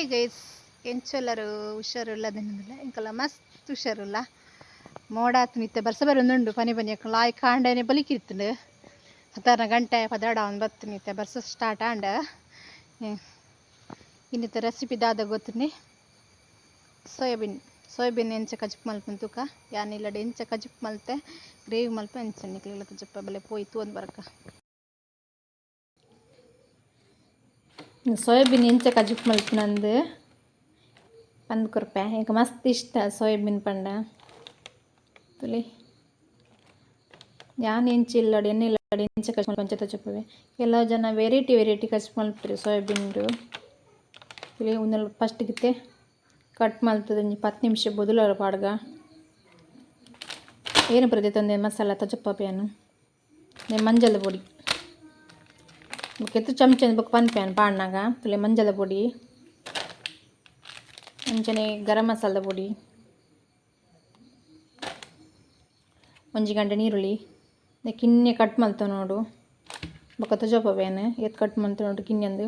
Hi guys ಎಂಚೆಲ್ಲರೂ ಹುಷಾರು ಇಲ್ಲದೇನಿಲ್ಲ ಇಂಕಲ್ಲ ಮಸ್ತ್ ಹುಷಾರಿಲ್ಲ. ಮೋಡ ನಿತ್ಯ ಬರ್ಸ ಬರೋಂದುಂಡು ಪನಿ ಪನಿ ಲಾಯ್ ಕಾಂಡೇನೆ ಬಲಿಕಿರ್ತಂಡು ಹತ್ತಾರನ ಗಂಟೆ ಪದಾಡ ಒಂದು ಬತ್ತು ನಿತ್ತೆ ಬರ್ಸ ಸ್ಟಾರ್ಟ್ ಆಂಡ. ಇನ್ನಿತ ರೆಸಿಪಿ ದಾದ ಗೊತ್ತುನಿ. ಸೋಯಾಬೀನ್. ಸೋಯಾಬೀನ್ ಎಂಚ ಕಜುಪ್ ಮಲ್ಪನ್ ತೂಕ ಯಾನಿಲ್ಲಡೆ ಎಂಚ ಕಜುಪ್ ಮಲ್ತೆ. ಗ್ರೇವಿ ಮಲ್ಪ ಎಂಚ ನಿಕ್ಲಿಲ್ಲ ಕಜುಪ್ಪ ಬಲೆ ಪೋಯ್ತು ಒಂದು ಬರ್ಕ. ಸೋಯಾಬೀನ್ ಎಂಚ ಮಲ್ಪ ನಂದು. ಪಂದ್ ಕೊರ್ಪೆ ಈಗ ಮಸ್ತ್ ಇಷ್ಟ ಸೋಯಾಬೀನ್ ಪಂಡ. ತುಲಿ. ಯಾನ್ ಎಂಚ ಇಲ್ಲ ಎಣ್ಣೆ ಇಲ್ಲಡಿ ಎಂಚ ಮಲ್ಪ ಮಲ್ಪಂಚ ತಚಪ್ಪವೆ. ಎಲ್ಲ ಜನ ವೆರೈಟಿ ವೆರೈಟಿ ಕಚ್ ಮಲ್ಪ್ರಿ ಸೋಯಾಬೀನ್ದು ಒಂದೆಲ್ಲ ಫಸ್ಟ್ ಗಿತ್ತೆ. ಕಟ್ ಮಲ್ತದ ಪತ್ತು ನಿಮಿಷ ಬೊದುಲರ ಪಾಡ್ಗ. ಏನು ಪ್ರತಿ ತಂದೆ ಮಸಾಲ ತಜಪ್ಪಪೇನು ಮಂಜಲ್ ಪೊಡಿ. ಕೆತ್ತು ಚಮಚ ಅನ್ಬೇಕು ಒಂದು ಪ್ಯಾನ್ ಪಾಡ್ನಾಗ ತುಲೆ ಮಂಜಲ ಪುಡಿ ಅಂಚನೆ ಗರಂ ಮಸಾಲದ ಪುಡಿ ಒಂಜಿ ಗಂಟೆ ನೀರುಳ್ಳಿ ಕಿನ್ನೆ ಕಟ್ ಮಲ್ತ ನೋಡು. ಬೊಕ್ಕ ತುಜಪ್ಪವೇನು ಎತ್ ಕಟ್ ಮಲ್ತ ನೋಡು ಕಿನ್ನೆಂದು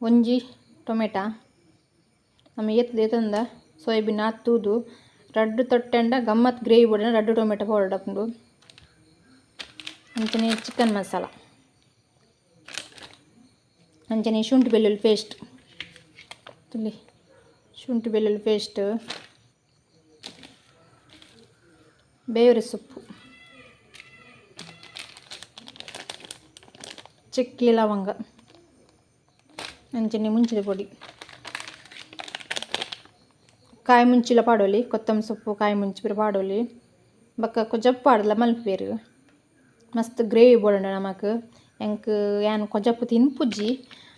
ಒಂಜಿ ಟೊಮೆಟ ನಮ್ಮ ಎತ್ತದ ಎತ್ತಂದ ಸೋಯಾಬೀನ್ ಹತ್ತುದು ರಡ್ಡು ತೊಟ್ಟೆಂಡ ಗಮ್ಮತ್ ಗ್ರೇವಿ ಬಡ ರಡ್ಡು ಟೊಮೆಟೊ ಪೌಡರ್ ಹಾಕೊಂಡು ಅಂಚನೆ ಚಿಕನ್ ಮಸಾಲ. ಅಂಚನೆ ಶುಂಠಿ ಬೆಳ್ಳುಳ್ಳಿ ಪೇಸ್ಟ್ ತುಲ್ಲಿ ಶುಂಠಿ ಬೆಳ್ಳುಳ್ಳಿ ಪೇಸ್ಟ್ ಬೇವರೆ ಸೊಪ್ಪು ಚಕ್ಕೆ ಲವಂಗ ಅಂಚನೆ ಮುಂಚಿದ ಪೊಡಿ ಕಾಯಿ ಮುಂಚಿಲ ಪಾಡೋಲಿ ಕೊತ್ತಂಬರಿ ಸೊಪ್ಪು ಕಾಯಿ ಮುಂಚಿ ಪಾಡೋಲಿ ಬಕ್ಕ ಕೊಜ್ಜಪ್ಪ ಪಾಡಲ ಮಲ್ಪೇರು ಮಸ್ತ್ ಗ್ರೇವಿ ಬೋಡಂಡ ನಮಕ್ ಎಂಕ್ ಯಾನ್ ಕೊಜ್ಜಪ್ಪು ತಿನ್ಪುಜ್ಜಿ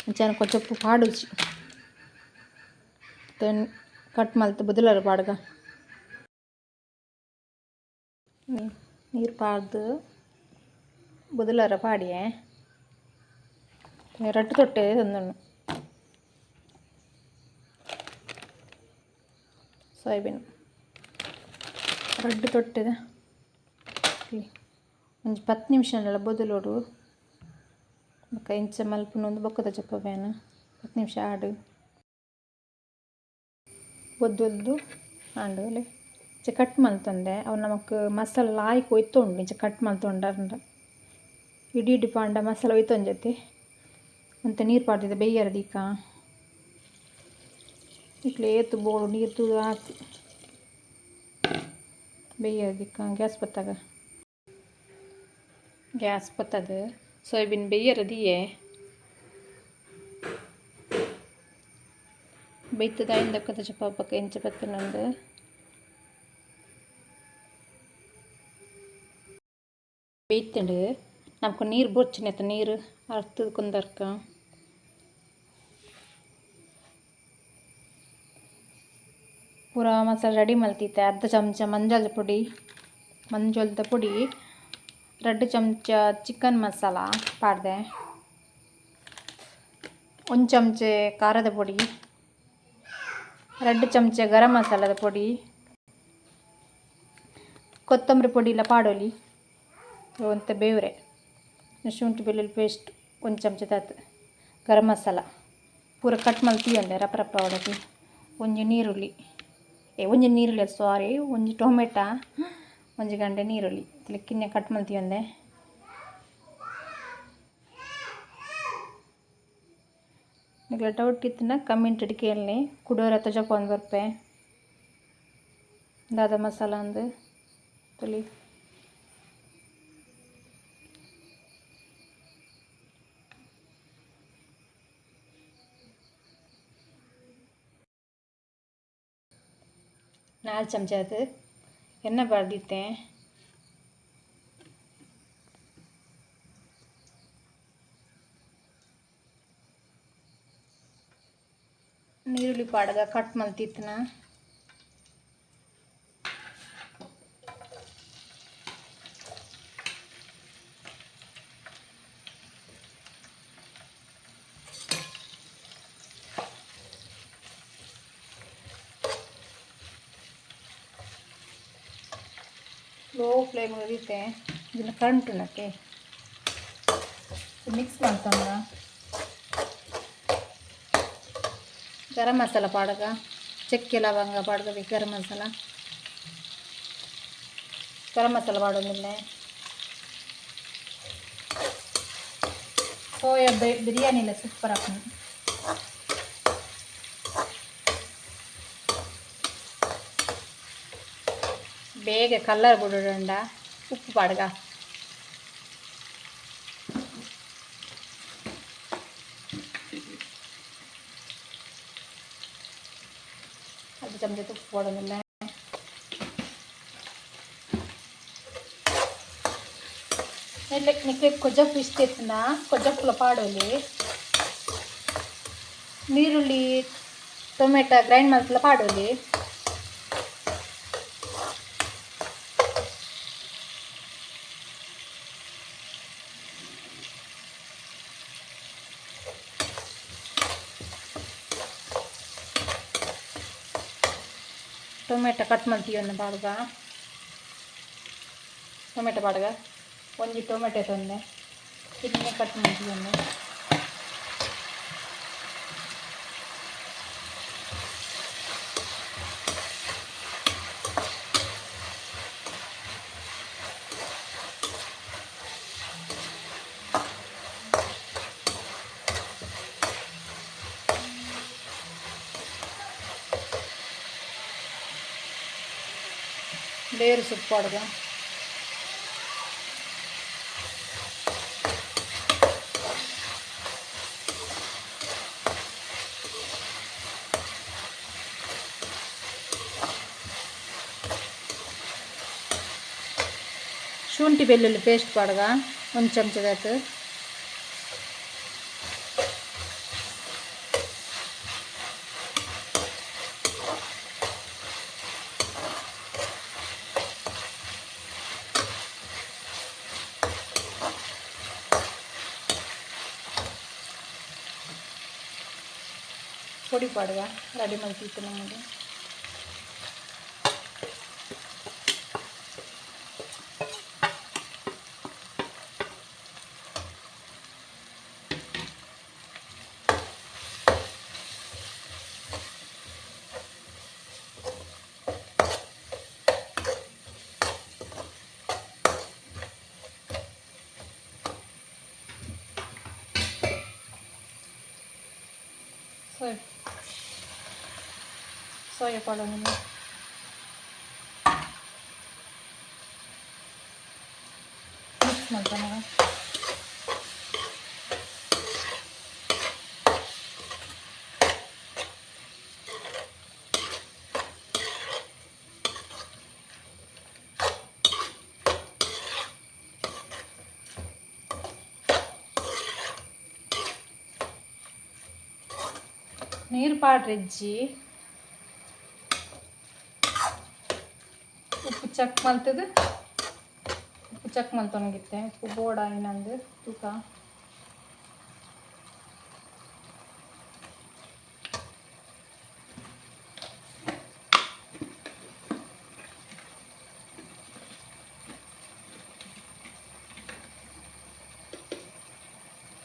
ಅಂಚಾನ ಕೊಜ್ಜಪ್ಪು ಪಾಡುಜಿ ದೆನ್ ಕಟ್ ಮಲ್ತ್ ಬುದಲರ ಪಾಡ್ಗ ನೀರು ಪಾಡ್ದು ಬುದಲರ ಪಾಡಿಯೇ ರಟ್ಟು ತೊಟ್ಟೆ ತಂದಣ್ಣು ಸೋಯಾಬೀನ್ ರಡ್ಡು ತೊಟ್ಟೆದ ಒಂಜಿ ಪತ್ತು ನಿಮಿಷನೆಲ್ಲ ಬೊದಲೋಡು ಬೊಕ್ಕ ಇಂಚ ಮಲ್ಪುನೊಂದು ಬೊಕ್ಕದ ಚಪ್ಪ ಬೇನ ಹತ್ತು ನಿಮಿಷ ಆಡು ಒದ್ದು ಒದ್ದು ಆಂಡು ಅಲ್ಲಿ ಇಂಚ ಕಟ್ ಮಲ್ತಂದೆ ಅವು ನಮಕ್ ಮಸಾಲ ಲಾಯ್ಕ್ ಒಯ್ತೊಂಡು ಇಂಚ ಕಟ್ ಮಲ್ತೊಂಡ ಇಡೀ ಇಡಿ ಪಾಂಡ ಮಸಾಲ ಒಯ್ತೊಂಜತಿ ಅಂತ ನೀರು ಪಾಡ್ದಿದ್ದೆ ಬೇಯ್ಯರ ದೀಕ ಇಟ್ಲೆ ಏತು ಬೋಳು ನೀರು ತುಳು ಹಾಕಿ ಬೇಯ್ಯರ ದಿಕ್ಕ ಗ್ಯಾಸ್ ಬತ್ತಾಗ ಗ್ಯಾಸ್ ಬತ್ತದ ಸೋಯಾಬೀನ್ ಬೇಯ್ಯರ ದಿಯೆ ಬೈತದ ಇಂದಕ್ಕದ ಚಪ್ಪ ಪಕ್ಕ ಎಂಚ ಬತ್ತನಂದು ಬೇಯ್ತಂಡು ನಮ್ಗೆ ನೀರು ಬೊಚ್ಚನೆತ್ತ ನೀರು ಅರ್ತದ ಕುಂದರ್ಕ ಪೂರ ಮಸಾಲ ರೆಡಿ ಮಲ್ತಿತ್ತೆ ಅರ್ಧ ಚಮಚ ಮಂಜಾಲ ಪುಡಿ ಮಂಜೋಳದ ಪುಡಿ ಎರಡು ಚಮಚ ಚಿಕನ್ ಮಸಾಲ ಪಾಡ್ದೆ. ಒಂದು ಚಮಚೆ ಖಾರದ ಪುಡಿ. ಎರಡು ಚಮಚ ಗರಂ ಮಸಾಲದ ಪುಡಿ. ಕೊತ್ತಂಬರಿ ಪುಡಿ ಇಲ್ಲ, ಪಾಡೋಲಿ. ಒಂತ ಬೇವ್ರೆ. ಶುಂಠಿ ಬೆಳ್ಳುಳ್ಳಿ ಪೇಸ್ಟ್ ಒಂದು ಚಮಚ ತಾತು ಗರಂ ಮಸಾಲ. ಪೂರ ಕಟ್ ಮಲ್ತಿಯೊಂದೆ ರಪ್ಪ ರಪ್ಪ ಹೊಡತಿ ಒಂಜಿ ನೀರುಳ್ಳಿ. ಏ, ಒಂಜಿ ನೀರುಳ್ಳಿ ಸಾರಿ ಒಂಜಿ ಟೊಮೆಟ. ಒಂಜಿ ಗಂಟೆ ನೀರುಳ್ಳಿ. ಲೆಕ್ಕಿನ್ನೆ ಕಟ್ ಮಲ್ತಿಯೊಂದೆ ನಿಗ್ಲ ಡೌಟ್ ಇತ್ತನ ಕಮೆಂಟ್ ಕೇಳಿ ಕುಡೋರ ತಜಕೊಂಡು ಬರ್ಪೆ ದಾದ ಮಸಾಲ ಅಂದು ತೊಲಿ ನಾಲ್ಕು ಚಮಚ ಅದು ಎಣ್ಣೆ ಬಾಡ್ದಿತ್ತೆ ನೀರುಳ್ಳಿ ಪಾಡ್ಗ ಕಟ್ ಮಲ್ತಿತ್ತನ ಲೋ ಫ್ಲೇಮ್ ಉರಿತೆ ಇದನ್ನ ಕರೆಂಟ್ ಉಣ್ಣಕ್ಕೆ ಮಿಕ್ಸ್ ಮಾಡ್ಕೊಂಡ ಗರಂ ಮಸಾಲ ಪಾಡಗ ಚಕ್ಕೆ ಲವಂಗ ಪಾಡ್ಕೋಬೇಕು ಗರಂ ಮಸಾಲ ಗರಂ ಮಸಾಲ ಪಾಡೋದಿಲ್ಲ ಸೋಯಾ ಬಿರಿಯಾನಿಲ್ಲ ಸೂಪರ್ ಹಾಕೊಂಡು ಬೇಗ ಕಲ್ಲರ್ ಬಿಡೋಣ ಉಪ್ಪು ಪಾಡ್ಗ ಚಮಚ ತುಪ್ಪ போடணுங்க એટલે નીકળે ಕೊಜ್ಜ ಫಿಶ್ ತೆತ್ತಿನ ಕೊಜ್ಜ ಪುಲಪಾಡೋಲಿ ನೀರುಳ್ಳಿ ಟೊಮೆಟೊ ಗ್ರೈಂಡ್ ಮಾಡ್ಕೊಳ್ಳ ಪಾಡೋಲಿ ಟೊಮೆಟೊ ಕಟ್ ಮಾಡ್ತೀವಿ ಒಂದು ಬಾಡ್ಗ. ಟೊಮೆಟೊ ಬಾಡ್ಗ. ಒಂದು ಟೊಮೆಟೊ ತಂದೆ ಇದನ್ನೇ ಕಟ್ ಮಾಡ್ತೀವಿ ಒಂದು ಬೇರು ಸೊಪ್ಪು ಬಾಡ್ಗ ಶುಂಠಿ ಬೆಳ್ಳುಳ್ಳಿ ಪೇಸ್ಟ್ ಪಾಡ್ಗ ಒಂದು ಚಮಚದಾತು ಪುಡಿ ಪಾಡುವ ರೆಡಿ ಮಾಡ್ತಿತ್ತು ನಮಗೆ So ಸೋಯಾ ಪಾಡೋಣ ಮಿಕ್ಸ್ ಮಾಡ್ತಾನೆ ನೀರು ಪಾಡ್ರಿಜ್ಜಿ ಉಪ್ಪು ಚೆಕ್ ಮಲ್ತದ ಉಪ್ಪು ಚೆಕ್ ಮಲ್ತೊನಗಿತ್ತೆ ಉಪ್ಪು ಬೋಡ ಇನ್ನೊಂದು ತೂಕ.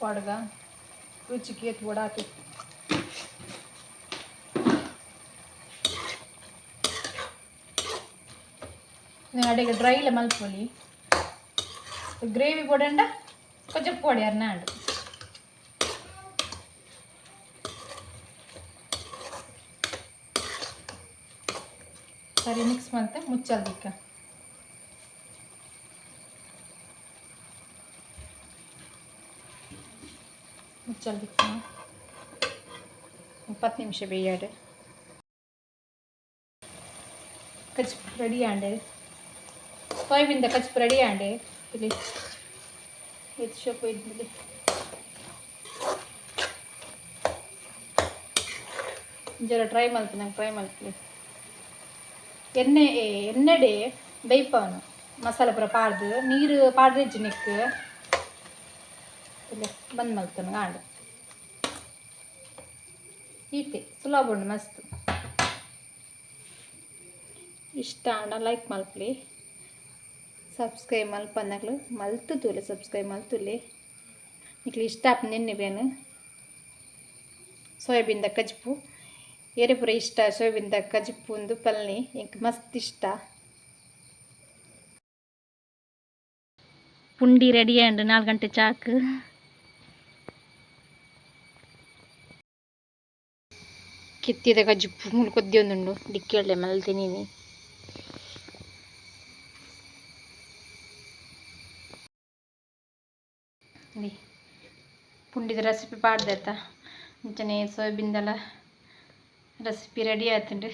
ಪಡ್ಗ ರುಚಿಗೆ ಎತ್ತು നിങ്ങളുടെ ഡ്രൈ ലെമൺ പൊലി ഗ്രേവി പൊടേണ്ട കൊച്ചപ്പ് പൊടി അറിഞ്ഞാണ്ട് കറി മിക്സ് മതത്തെ മുച്ചാൽക്കാം മുച്ചാൽക്കാം മുപ്പത്തി നിമിഷം വെയ്യാട് കച്ച് റെഡിയാണ്ട് ಸೋಯಾಬೀನ್ ಕಚ್ ರೆಡಿ ಆಂಡೆ ಇಲ್ಲಿ ಇದು ಸೊಪ್ಪು ಇದ್ಮೇಲೆ ಜರ ಟ್ರೈ ಮಾಡ್ತೀನಿ ನಂಗೆ ಟ್ರೈ ಮಾಡ್ತೀನಿ. ಎಣ್ಣೆ ಎಣ್ಣೆಡೆ ಬೇಯ್ಪವನು. ಮಸಾಲೆ ಪುರ ಪಾಡ್ದು, ನೀರು ಪಾಡ್ರೆ ನಿಕ್ ಇಲ್ಲ, ಬಂದ್ ಮಲ್ತಾನೆ, ಗಾಂಡು. ಈತೆ, ಸುಲಭ ಉಂಡು ಮಸ್ತ್. ಇಷ್ಟ ಆಂಡ ಲೈಕ್ ಮಲ್ಪ್ಲಿ ಸಬ್ಸ್ಕ್ರೈಬ್ ಮಲ್ಪನ್ನಕ್ಲು ಮಲ್ತು ತೂಲೆ ಸಬ್ಸ್ಕ್ರೈಬ್ ಮಲ್ತುಲೆ ನಿಕ್ಲು ಇಷ್ಟ ಆಪ್ ನೆನ್ನೆ ಬೇನು. ಸೋಯಾಬೀನ್ದ ಕಜ್ಪು. ಏರೆ ಪೂರ ಇಷ್ಟ ಸೋಯಾಬೀನ್ದ ಕಜ್ಪು ಒಂದು ಪಲ್ನಿ. ಇಂಕ್ ಮಸ್ತ್ ಇಷ್ಟ. ಪುಂಡಿ ರೆಡಿ ಆಂಡ್ ನಾಲ್ಕು ಗಂಟೆ ಚಾಕ್. ಕಜ್ಪು ಮುಳ್ಕೊದ್ದಿ ಒಂದುಂಡು. ಡಿಕ್ಕಿ ಒಳ್ಳೆ ಮಲ್ತೀನಿ ಪುಂಡಿದ ರೆಸಿಪಿ ಪಾಡ್ದಾಯ್ತಾ ಮುಂಚೆನೇ ಸೋಯಾಬೀನ್ದೆಲ್ಲ ರೆಸಿಪಿ ರೆಡಿ ಆಯ್ತುಂಡು